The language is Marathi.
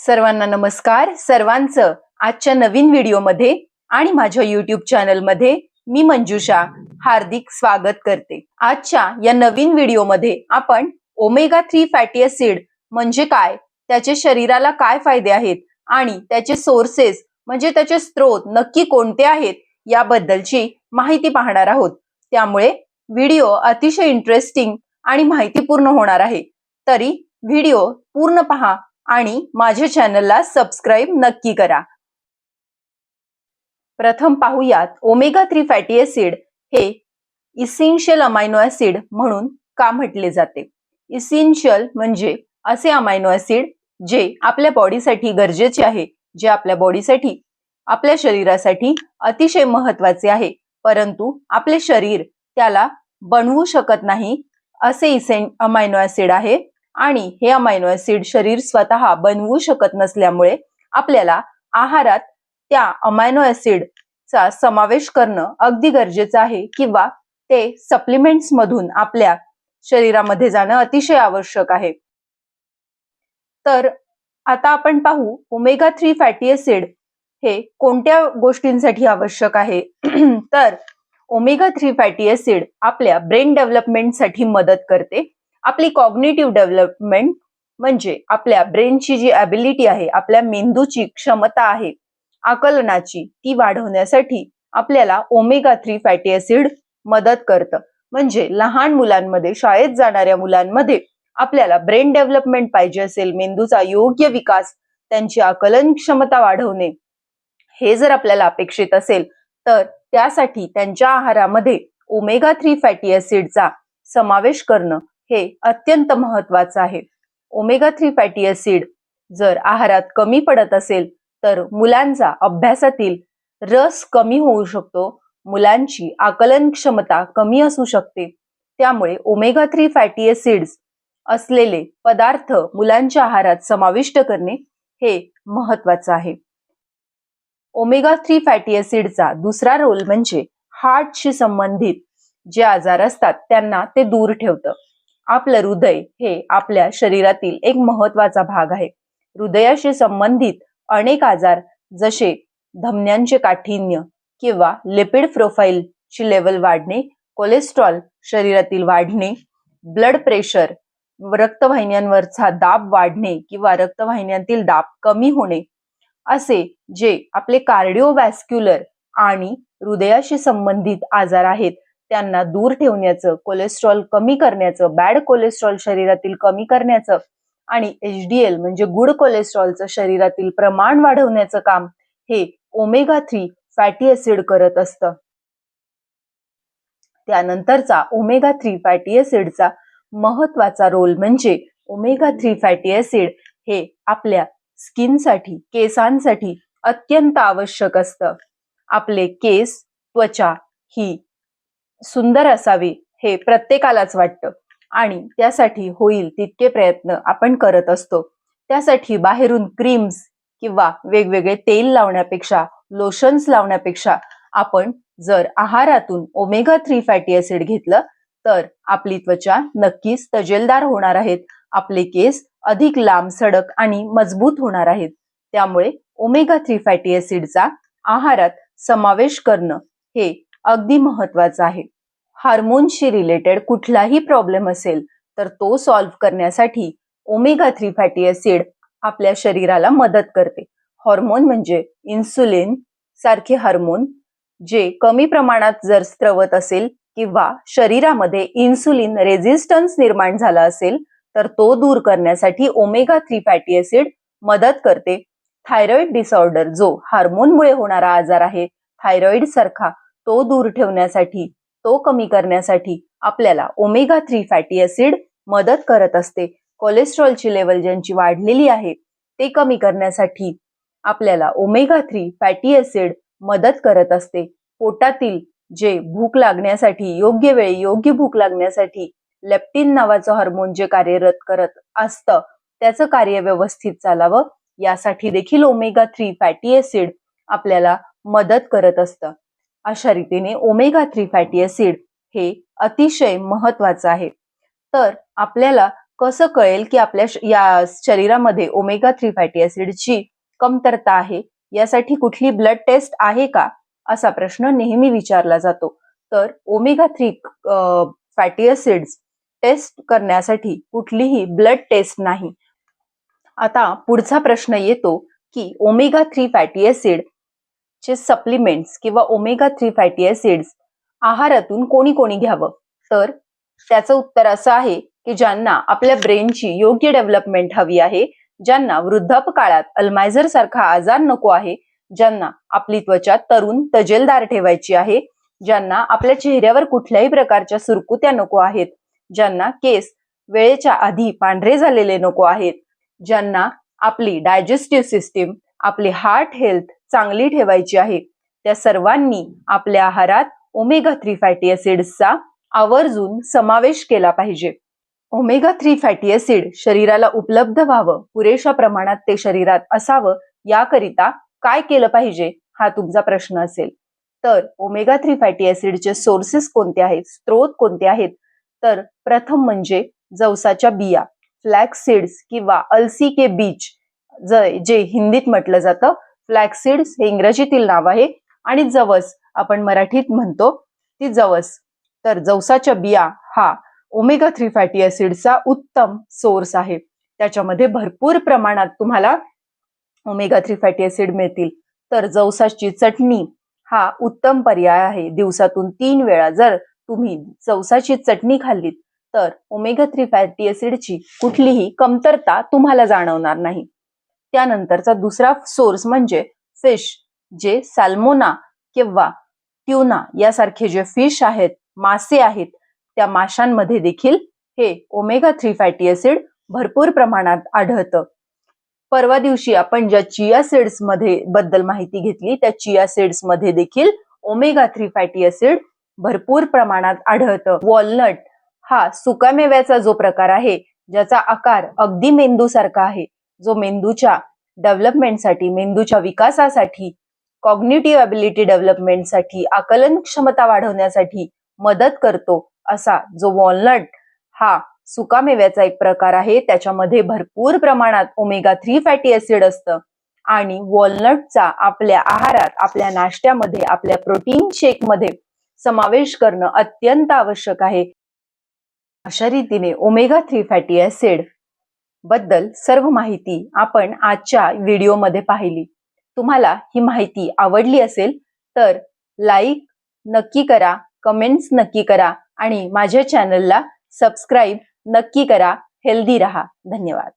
सर्वांना नमस्कार. सर्वांचं आजच्या नवीन व्हिडिओमध्ये आणि माझ्या युट्यूब चॅनलमध्ये मी मंजुषा हार्दिक स्वागत करते. आजच्या या नवीन व्हिडिओमध्ये आपण ओमेगा थ्री फॅटी ऍसिड म्हणजे काय त्याचे शरीराला काय फायदे आहेत आणि त्याचे सोर्सेस म्हणजे त्याचे स्रोत नक्की कोणते आहेत याबद्दलची माहिती पाहणार आहोत. त्यामुळे व्हिडिओ अतिशय इंटरेस्टिंग आणि माहितीपूर्ण होणार आहे. तरी व्हिडिओ पूर्ण पहा आणि माझ्या चॅनलला सबस्क्राईब नक्की करा. प्रथम पाहूयात ओमेगा थ्री फॅटी ऍसिड हे इसेन्शियल अमायनो ऍसिड म्हणून का म्हटले जाते? इसेन्शियल म्हणजे असे अमायनो ऍसिड जे आपल्या बॉडीसाठी गरजेचे आहे जे आपल्या बॉडीसाठी आपल्या शरीरासाठी अतिशय महत्त्वाचे आहे. परंतु आपले शरीर त्याला बनवू शकत नाही असे इसेन अमायनो ऍसिड आहे. आणि हे अमायनो ऍसिड शरीर स्वतः बनवू शकत नसल्यामुळे आपल्याला आहारात त्या अमायनो ऍसिडचा समावेश करणं अगदी गरजेचं आहे किंवा ते सप्लिमेंट्स मधून आपल्या शरीरामध्ये जाणं अतिशय आवश्यक आहे. तर आता आपण पाहू ओमेगा थ्री फॅटी ऍसिड हे कोणत्या गोष्टींसाठी आवश्यक आहे? तर ओमेगा थ्री फॅटी ऍसिड आपल्या ब्रेन डेव्हलपमेंटसाठी मदत करते. आपली कॉग्नेटिव्ह डेव्हलपमेंट म्हणजे आपल्या ब्रेनची जी ॲबिलिटी आहे आपल्या मेंदूची क्षमता आहे आकलनाची ती वाढवण्यासाठी आपल्याला ओमेगा थ्री फॅटी ऍसिड मदत करतं. म्हणजे लहान मुलांमध्ये शाळेत जाणाऱ्या मुलांमध्ये आपल्याला ब्रेन डेव्हलपमेंट पाहिजे असेल मेंदूचा योग्य विकास त्यांची आकलन क्षमता वाढवणे हे जर आपल्याला अपेक्षित असेल तर त्यासाठी त्यांच्या आहारामध्ये ओमेगा थ्री फॅटी ऍसिडचा समावेश करणं हे अत्यंत महत्वाचं आहे. ओमेगा थ्री फॅटी ऍसिड जर आहारात कमी पडत असेल तर मुलांचा अभ्यासातील रस कमी होऊ शकतो. मुलांची आकलन क्षमता कमी असू शकते. त्यामुळे ओमेगा थ्री फॅटी ऍसिड्स असलेले पदार्थ मुलांच्या आहारात समाविष्ट करणे हे महत्वाचं आहे. ओमेगा थ्री फॅटी ऍसिडचा दुसरा रोल म्हणजे हार्टशी संबंधित जे आजार असतात त्यांना ते दूर ठेवतं. आपलं हृदय हे आपल्या शरीरातील एक महत्त्वाचा भाग आहे. हृदयाशी संबंधित अनेक आजार जसे धमन्यांचे काठीण्य किंवा लिपिड प्रोफाईलची लेवल वाढणे कोलेस्ट्रॉल शरीरातील वाढणे ब्लड प्रेशर रक्तवाहिन्यांवरचा दाब वाढणे किंवा रक्तवाहिन्यांतील दाब कमी होणे असे जे आपले कार्डिओवॅस्क्युलर आणि हृदयाशी संबंधित आजार आहेत त्यांना दूर ठेवण्याचं कोलेस्ट्रॉल कमी करण्याचं बॅड कोलेस्ट्रॉल शरीरातील कमी करण्याचं आणि एच डी एल म्हणजे गुड कोलेस्ट्रॉलचं शरीरातील प्रमाण वाढवण्याचं काम हे ओमेगा थ्री फॅटी ऍसिड करत असतं. त्यानंतरचा ओमेगा थ्री फॅटी ऍसिडचा महत्त्वाचा रोल म्हणजे ओमेगा थ्री फॅटी ऍसिड हे आपल्या स्किनसाठी केसांसाठी अत्यंत आवश्यक असतं. आपले केस त्वचा ही सुंदर असावी हे प्रत्येकालाच वाटतं. आणि त्यासाठी होईल तितके प्रयत्न आपण करत असतो. त्यासाठी बाहेरून क्रीम्स किंवा वेगवेगळे तेल लावण्यापेक्षा लोशन्स लावण्यापेक्षा आपण जर आहारातून ओमेगा थ्री फॅटी ऍसिड घेतलं तर आपली त्वचा नक्कीच तजेलदार होणार आहेत. आपले केस अधिक लांब सडक आणि मजबूत होणार आहेत. त्यामुळे ओमेगा थ्री फॅटी ऍसिडचा आहारात समावेश करणं हे अगदी महत्त्वाचा आहे. हार्मोनशी रिलेटेड कुठलाही प्रॉब्लेम असेल तर तो सॉल्व्ह करण्यासाठी ओमेगा थ्री फॅटी ऍसिड आपल्या शरीराला मदत करते. हॉर्मोन म्हणजे इन्सुलिन सारखे हार्मोन जे कमी प्रमाणात जर स्त्रवत असेल किंवा शरीरामध्ये इन्सुलिन रेझिस्टन्स निर्माण झाला असेल तर तो दूर करण्यासाठी ओमेगा थ्री फॅटी ऍसिड मदत करते. थायरॉइड डिसऑर्डर जो हार्मोनमुळे होणारा आजार आहे थायरॉइड सारखा तो दूर ठेवण्यासाठी तो कमी करण्यासाठी आपल्याला ओमेगा थ्री फॅटी ऍसिड मदत करत असते. कोलेस्ट्रॉलची लेवल ज्यांची वाढलेली आहे ते कमी करण्यासाठी आपल्याला ओमेगा थ्री फॅटी ऍसिड मदत करत असते. पोटातील जे भूक लागण्यासाठी योग्य वेळी योग्य भूक लागण्यासाठी लेप्टिन नावाचं हार्मोन जे कार्यरत करत असतं त्याचं कार्य व्यवस्थित चालावं यासाठी देखील ओमेगा थ्री फॅटी ऍसिड आपल्याला मदत करत असतं. अशा रीतीने ओमेगा थ्री फॅटी ऍसिड हे अतिशय महत्वाचं आहे. तर आपल्याला कसं कळेल की आपल्या या शरीरामध्ये ओमेगा थ्री फॅटी ऍसिडची कमतरता आहे? यासाठी कुठली ब्लड टेस्ट आहे का? असा प्रश्न नेहमी विचारला जातो. तर omega three fatty acids test करण्यासाठी कुठलीही ब्लड टेस्ट नाही. आता पुढचा प्रश्न येतो की ओमेगा थ्री फॅटी ऍसिड चे सप्लिमेंट्स किंवा ओमेगा थ्री फॅटी ऍसिड्स आहारातून कोणी कोणी घ्यावं? तर त्याचं उत्तर असं आहे की ज्यांना आपल्या ब्रेनची योग्य डेव्हलपमेंट हवी आहे ज्यांना वृद्धापकाळात अल्मायझर सारखा आजार नको आहे ज्यांना आपली त्वचा तरुण तजेलदार ठेवायची आहे ज्यांना आपल्या चेहऱ्यावर कुठल्याही प्रकारच्या सुरकुत्या नको आहेत ज्यांना केस वेळेच्या आधी पांढरे झालेले नको आहेत ज्यांना आपली डायजेस्टिव्ह सिस्टीम आपली हार्ट हेल्थ चांगली ठेवायची आहे. त्या सर्वांनी आपल्या आहारात ओमेगा थ्री फॅटी ऍसिड्सचा आवर्जून समावेश केला पाहिजे. ओमेगा थ्री फॅटी ऍसिड शरीराला उपलब्ध व्हावं पुरेशा प्रमाणात ते शरीरात असावं याकरिता काय केलं पाहिजे हा तुमचा प्रश्न असेल. तर ओमेगा थ्री फॅटी ऍसिडचे सोर्सेस कोणते आहेत? स्त्रोत कोणते आहेत? तर प्रथम म्हणजे जवसाच्या बिया फ्लॅक्स सीड्स किंवा अलसी के बीच जे हिंदीत म्हटलं जातं फ्लॅक्सिड्स हे इंग्रजीतील नाव आहे. आणि जवस आपण मराठीत म्हणतो ती जवस. तर जवसाच्या बिया हा ओमेगा थ्री फॅटी ऍसिडचा उत्तम सोर्स आहे. त्याच्यामध्ये भरपूर प्रमाणात तुम्हाला ओमेगा थ्री फॅटी ऍसिड मिळतील. तर जवसाची चटणी हा उत्तम पर्याय आहे. दिवसातून तीन वेळा जर तुम्ही जवसाची चटणी खाल्लीत तर ओमेगा थ्री फॅटी ऍसिडची कुठलीही कमतरता तुम्हाला जाणवणार नाही. त्यानंतरचा दुसरा सोर्स म्हणजे फिश जे सॅल्मोना किंवा ट्युना यासारखे जे फिश आहेत मासे आहेत त्या माशांमध्ये देखील हे ओमेगा थ्री फॅटी ऍसिड भरपूर प्रमाणात आढळतं. परवा दिवशी आपण ज्या चिया सीड्समध्ये बद्दल माहिती घेतली त्या चिया सीड्समध्ये देखील ओमेगा थ्री फॅटी ऍसिड भरपूर प्रमाणात आढळतं. वॉलनट हा सुकामेव्याचा जो प्रकार आहे ज्याचा आकार अगदी मेंदूसारखा आहे जो मेंदूच्या डेव्हलपमेंटसाठी मेंदूच्या विकासासाठी कॉग्निटिव्ह अबिलिटी डेव्हलपमेंटसाठी आकलन क्षमता वाढवण्यासाठी मदत करतो असा जो वॉलनट हा सुकामेव्याचा एक प्रकार आहे त्याच्यामध्ये भरपूर प्रमाणात ओमेगा थ्री फॅटी ऍसिड असतं. आणि वॉलनटचा आपल्या आहारात आपल्या नाश्त्यामध्ये आपल्या प्रोटीन शेकमध्ये समावेश करणं अत्यंत आवश्यक आहे. अशा रीतीने ओमेगा थ्री फॅटी ऍसिड बद्दल सर्व माहिती आपण आजच्या व्हिडिओमध्ये पाहिली. तुम्हाला ही माहिती आवडली असेल तर लाईक नक्की करा कमेंट्स नक्की करा आणि माझ्या चॅनलला सबस्क्राईब नक्की करा. हेल्दी रहा. धन्यवाद.